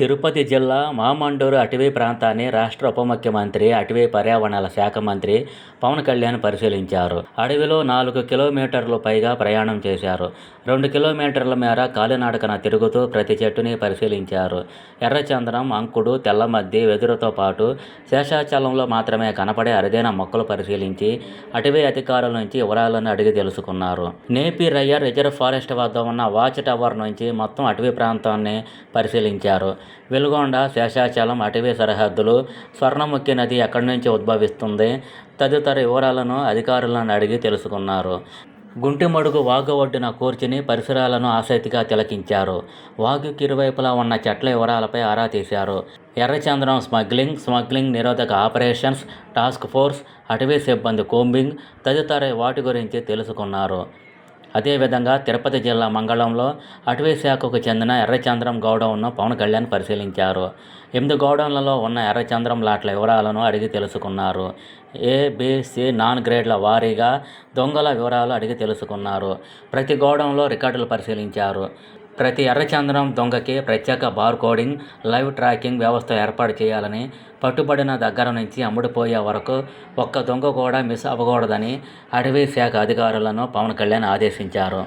తిరుపతి జిల్లా మామండూరు అటవీ ప్రాంతాన్ని రాష్ట్ర ఉప ముఖ్యమంత్రి అటవీ పర్యావరణాల శాఖ మంత్రి పవన్ కళ్యాణ్ పరిశీలించారు. అడవిలో నాలుగు కిలోమీటర్లు పైగా ప్రయాణం చేశారు. రెండు కిలోమీటర్ల మేర కాలినడకన తిరుగుతూ ప్రతి చెట్టుని పరిశీలించారు. ఎర్రచందనం అంకుడు తెల్లమద్ది వెదురుతో పాటు శేషాచలంలో మాత్రమే కనపడే అరుదైన మొక్కలు పరిశీలించి అటవీ అధికారుల నుంచి వివరాలను అడిగి తెలుసుకున్నారు. నేపీ రయ్యర్ రిజర్వ్ ఫారెస్ట్ వద్ద ఉన్న వాచ్ టవర్ నుంచి మొత్తం అటవీ ప్రాంతాన్ని పరిశీలించారు. వెలుగొండ శేషాచలం అటవీ సరిహద్దులు స్వర్ణముఖి నది ఎక్కడి నుంచి ఉద్భవిస్తుంది? తదితర వివరాలను అధికారులను అడిగి తెలుసుకున్నారు. గుంటిమడుగు వాగు ఒడ్డున కూర్చుని పరిసరాలను ఆసక్తిగా తిలకించారు. వాగుకి ఇరువైపులా ఉన్న చెట్ల వివరాలపై ఆరా తీశారు. ఎర్రచంద్రం స్మగ్లింగ్ స్మగ్లింగ్ నిరోధక ఆపరేషన్స్ టాస్క్ ఫోర్స్ అటవీ సిబ్బంది కోంబింగ్ తదితర వాటి గురించి తెలుసుకున్నారు. అదేవిధంగా తిరుపతి జిల్లా మంగళంలో అటవీ శాఖకు చెందిన ఎర్రచంద్రం గౌడౌన్ను పవన్ కళ్యాణ్ పరిశీలించారు. ఎనిమిది గౌడౌన్లలో ఉన్న ఎర్రచంద్రం లాట్ల వివరాలను అడిగి తెలుసుకున్నారు. ఏబిసి నాన్ గ్రేడ్ల వారీగా దొంగల వివరాలు అడిగి తెలుసుకున్నారు. ప్రతి గోడౌన్లో రికార్డులు పరిశీలించారు. ప్రతి ఎర్రచంద్రం దొంగకి ప్రత్యేక బార్ కోడింగ్ లైవ్ ట్రాకింగ్ వ్యవస్థ ఏర్పాటు చేయాలని పట్టుబడిన దగ్గర నుంచి అమ్ముడుపోయే వరకు ఒక్క దొంగ కూడా మిస్ అవ్వకూడదని అటవీ శాఖ అధికారులను పవన్ కళ్యాణ్ ఆదేశించారు.